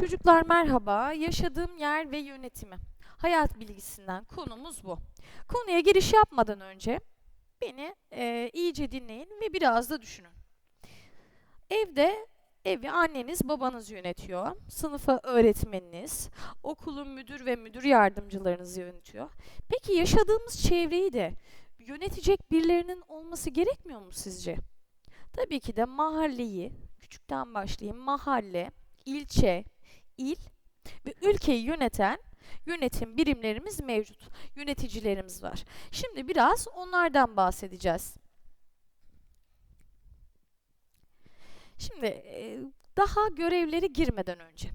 Çocuklar merhaba. Yaşadığım yer ve yönetimi. Hayat bilgisinden konumuz bu. Konuya giriş yapmadan önce beni eee, iyice dinleyin ve biraz da düşünün. Evde evi anneniz babanız yönetiyor. Sınıfa öğretmeniniz, okulun müdür ve müdür yardımcılarınız yönetiyor. Peki yaşadığımız çevreyi de yönetecek birilerinin olması gerekmiyor mu sizce? Tabii ki de mahalleyi, küçükten başlayayım, mahalle, ilçe, il ve ülkeyi yöneten yönetim birimlerimiz mevcut. Yöneticilerimiz var. Şimdi biraz onlardan bahsedeceğiz. Şimdi e, daha görevleri girmeden önce.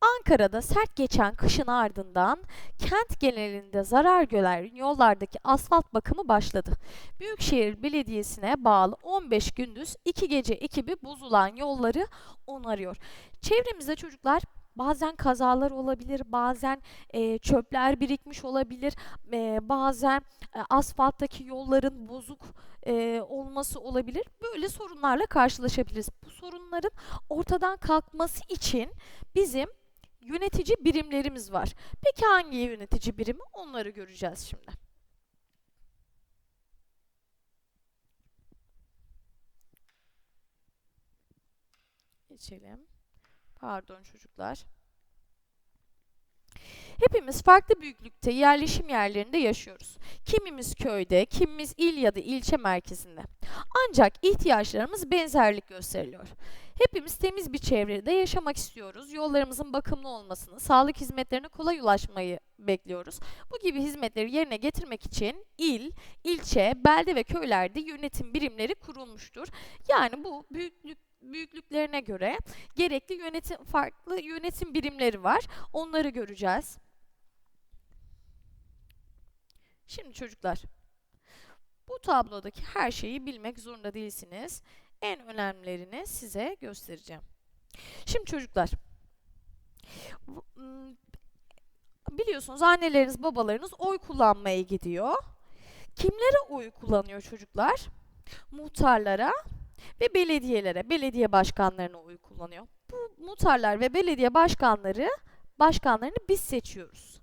Ankara'da sert geçen kışın ardından kent genelinde zarar gören yollardaki asfalt bakımı başladı. Büyükşehir Belediyesi'ne bağlı 15 gündüz 2 gece ekibi bozulan yolları onarıyor. Çevremizde çocuklar bazen kazalar olabilir, bazen e, çöpler birikmiş olabilir, e, bazen e, asfalttaki yolların bozuk e, olması olabilir. Böyle sorunlarla karşılaşabiliriz. Bu sorunların ortadan kalkması için bizim yönetici birimlerimiz var. Peki hangi yönetici birimi? Onları göreceğiz şimdi. Geçelim. Pardon çocuklar. Hepimiz farklı büyüklükte yerleşim yerlerinde yaşıyoruz. Kimimiz köyde, kimimiz il ya da ilçe merkezinde. Ancak ihtiyaçlarımız benzerlik gösteriliyor. Hepimiz temiz bir çevrede yaşamak istiyoruz. Yollarımızın bakımlı olmasını, sağlık hizmetlerine kolay ulaşmayı bekliyoruz. Bu gibi hizmetleri yerine getirmek için il, ilçe, belde ve köylerde yönetim birimleri kurulmuştur. Yani bu büyüklük büyüklüklerine göre gerekli yönetim farklı yönetim birimleri var. Onları göreceğiz. Şimdi çocuklar, bu tablodaki her şeyi bilmek zorunda değilsiniz. En önemlilerini size göstereceğim. Şimdi çocuklar, biliyorsunuz anneleriniz, babalarınız oy kullanmaya gidiyor. Kimlere oy kullanıyor çocuklar? Muhtarlara ve belediyelere, belediye başkanlarına oy kullanıyor. Bu muhtarlar ve belediye başkanları başkanlarını biz seçiyoruz.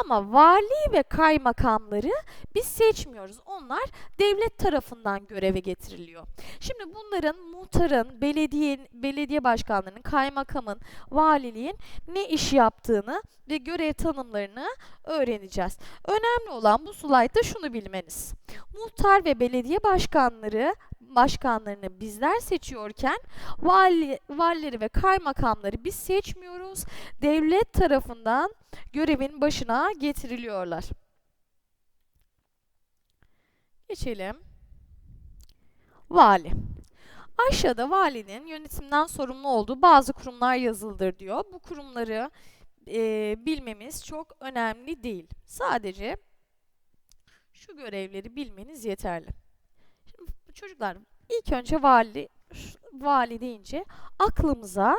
Ama vali ve kaymakamları biz seçmiyoruz. Onlar devlet tarafından göreve getiriliyor. Şimdi bunların muhtarın, belediye belediye başkanlarının, kaymakamın, valiliğin ne iş yaptığını ve görev tanımlarını öğreneceğiz. Önemli olan bu slaytta şunu bilmeniz. Muhtar ve belediye başkanları başkanlarını bizler seçiyorken vali, valileri ve kaymakamları biz seçmiyoruz. Devlet tarafından görevin başına getiriliyorlar. Geçelim. Vali. Aşağıda valinin yönetimden sorumlu olduğu bazı kurumlar yazılıdır diyor. Bu kurumları e, bilmemiz çok önemli değil. Sadece şu görevleri bilmeniz yeterli. Şimdi çocuklar ilk önce vali vali deyince aklımıza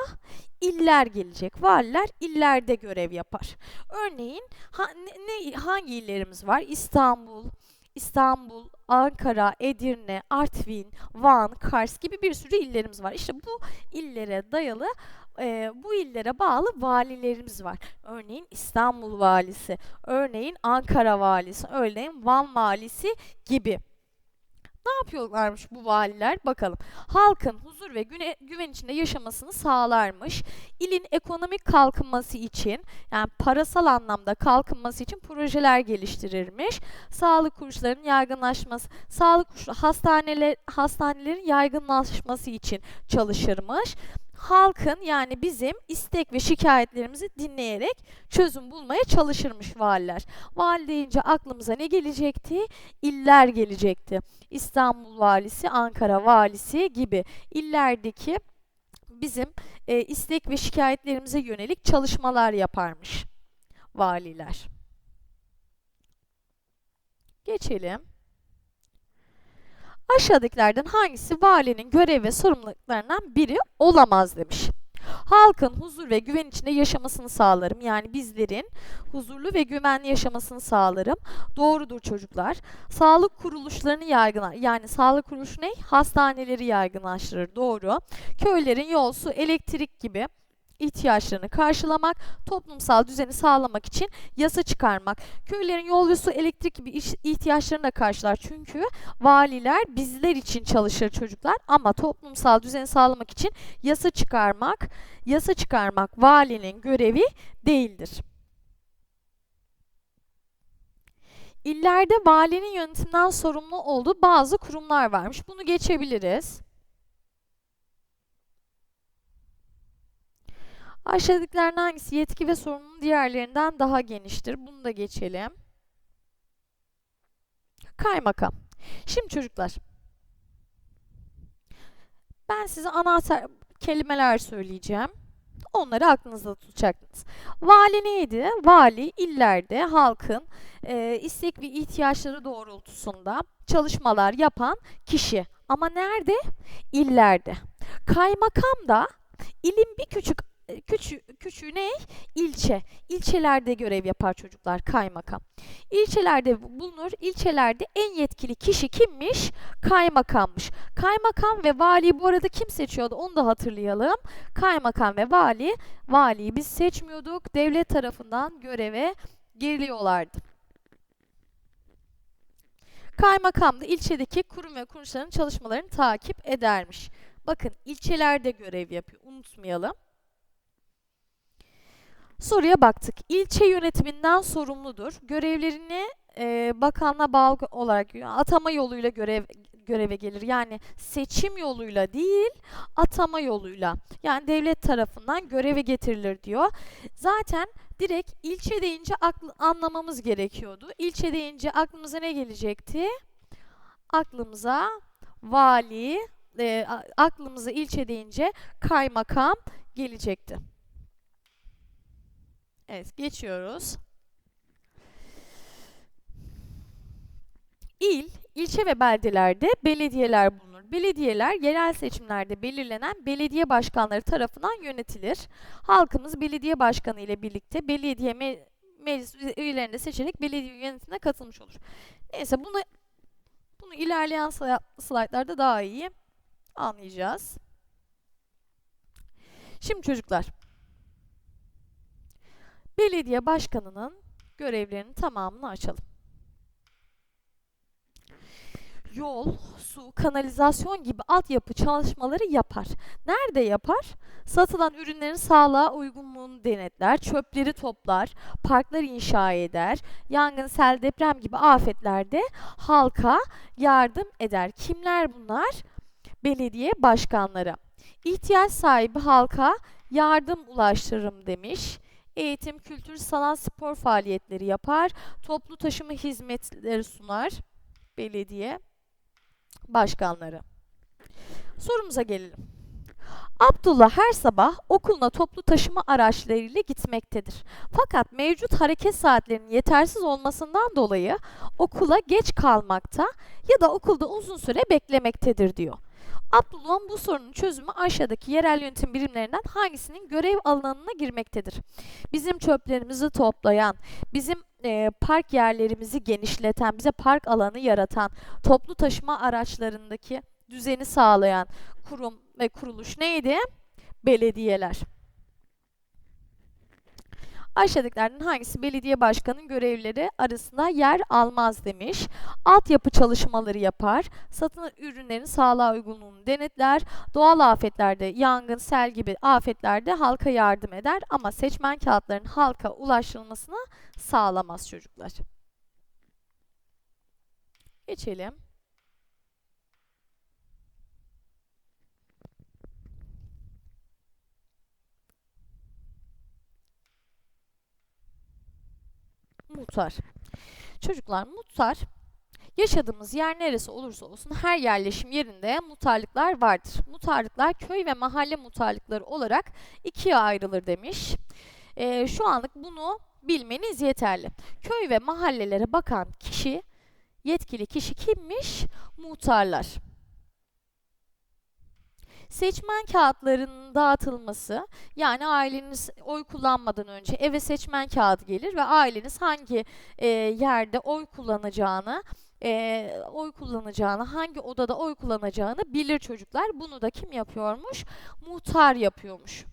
iller gelecek. Valiler illerde görev yapar. Örneğin ha- ne, hangi illerimiz var? İstanbul, İstanbul, Ankara, Edirne, Artvin, Van, Kars gibi bir sürü illerimiz var. İşte bu illere dayalı e, bu illere bağlı valilerimiz var. Örneğin İstanbul valisi, örneğin Ankara valisi, örneğin Van valisi gibi. Ne yapıyorlarmış bu valiler? Bakalım. Halkın huzur ve güne, güven içinde yaşamasını sağlarmış. İlin ekonomik kalkınması için, yani parasal anlamda kalkınması için projeler geliştirirmiş. Sağlık kuruluşlarının yaygınlaşması, sağlık kuruluşu, hastaneler, hastanelerin yaygınlaşması için çalışırmış. Halkın yani bizim istek ve şikayetlerimizi dinleyerek çözüm bulmaya çalışırmış valiler. Vali deyince aklımıza ne gelecekti? İller gelecekti. İstanbul valisi, Ankara valisi gibi illerdeki bizim e, istek ve şikayetlerimize yönelik çalışmalar yaparmış valiler. Geçelim. Aşağıdakilerden hangisi valinin görev ve sorumluluklarından biri olamaz demiş. Halkın huzur ve güven içinde yaşamasını sağlarım. Yani bizlerin huzurlu ve güvenli yaşamasını sağlarım. Doğrudur çocuklar. Sağlık kuruluşlarını yaygınlar. Yani sağlık kuruluşu ne? Hastaneleri yaygınlaştırır. Doğru. Köylerin yol, su, elektrik gibi ihtiyaçlarını karşılamak, toplumsal düzeni sağlamak için yasa çıkarmak. Köylerin yol ve su, elektrik gibi ihtiyaçlarını da karşılar. Çünkü valiler bizler için çalışır çocuklar ama toplumsal düzeni sağlamak için yasa çıkarmak, yasa çıkarmak valinin görevi değildir. İllerde valinin yönetimden sorumlu olduğu bazı kurumlar varmış. Bunu geçebiliriz. Aşağıdakilerden hangisi yetki ve sorumluluğun diğerlerinden daha geniştir? Bunu da geçelim. Kaymakam. Şimdi çocuklar, ben size anahtar kelimeler söyleyeceğim. Onları aklınızda tutacaksınız. Vali neydi? Vali illerde halkın e, istek ve ihtiyaçları doğrultusunda çalışmalar yapan kişi. Ama nerede? İllerde. Kaymakam da ilin bir küçük küçü, küçüğü ne? İlçe. İlçelerde görev yapar çocuklar kaymakam. İlçelerde bulunur. İlçelerde en yetkili kişi kimmiş? Kaymakammış. Kaymakam ve vali bu arada kim seçiyordu? Onu da hatırlayalım. Kaymakam ve vali, valiyi biz seçmiyorduk. Devlet tarafından göreve geliyorlardı. Kaymakam da ilçedeki kurum ve kuruluşların çalışmalarını takip edermiş. Bakın ilçelerde görev yapıyor. Unutmayalım. Soruya baktık. İlçe yönetiminden sorumludur. Görevlerini e, bakanla bağlı olarak atama yoluyla görev göreve gelir. Yani seçim yoluyla değil, atama yoluyla. Yani devlet tarafından göreve getirilir diyor. Zaten direkt ilçe deyince aklı, anlamamız gerekiyordu. İlçe deyince aklımıza ne gelecekti? Aklımıza vali, e, aklımıza ilçe deyince kaymakam gelecekti. Evet, geçiyoruz. İl, ilçe ve beldelerde belediyeler bulunur. Belediyeler yerel seçimlerde belirlenen belediye başkanları tarafından yönetilir. Halkımız belediye başkanı ile birlikte belediye me meclis üyelerini seçerek belediye yönetimine katılmış olur. Neyse bunu bunu ilerleyen slaytlarda daha iyi anlayacağız. Şimdi çocuklar belediye başkanının görevlerinin tamamını açalım. Yol, su, kanalizasyon gibi altyapı çalışmaları yapar. Nerede yapar? Satılan ürünlerin sağlığa uygunluğunu denetler, çöpleri toplar, parklar inşa eder, yangın, sel, deprem gibi afetlerde halka yardım eder. Kimler bunlar? Belediye başkanları. İhtiyaç sahibi halka yardım ulaştırırım demiş eğitim, kültür, sanat, spor faaliyetleri yapar. Toplu taşıma hizmetleri sunar. Belediye başkanları. Sorumuza gelelim. Abdullah her sabah okuluna toplu taşıma araçlarıyla gitmektedir. Fakat mevcut hareket saatlerinin yetersiz olmasından dolayı okula geç kalmakta ya da okulda uzun süre beklemektedir diyor. Abdullah'ın bu sorunun çözümü aşağıdaki yerel yönetim birimlerinden hangisinin görev alanına girmektedir? Bizim çöplerimizi toplayan, bizim e, park yerlerimizi genişleten, bize park alanı yaratan, toplu taşıma araçlarındaki düzeni sağlayan kurum ve kuruluş neydi? Belediyeler. Aşağıdakilerden hangisi belediye başkanının görevleri arasında yer almaz demiş. Altyapı çalışmaları yapar, satın ürünlerin sağlığa uygunluğunu denetler, doğal afetlerde, yangın, sel gibi afetlerde halka yardım eder ama seçmen kağıtlarının halka ulaştırılmasını sağlamaz çocuklar. Geçelim. Muhtar. Çocuklar muhtar Yaşadığımız yer neresi olursa olsun her yerleşim yerinde muhtarlıklar vardır. Muhtarlıklar köy ve mahalle muhtarlıkları olarak ikiye ayrılır demiş. Ee, şu anlık bunu bilmeniz yeterli. Köy ve mahallelere bakan kişi, yetkili kişi kimmiş? Muhtarlar. Seçmen kağıtlarının dağıtılması yani aileniz oy kullanmadan önce eve seçmen kağıdı gelir ve aileniz hangi e, yerde oy kullanacağını e, oy kullanacağını, hangi odada oy kullanacağını bilir çocuklar. Bunu da kim yapıyormuş? Muhtar yapıyormuş.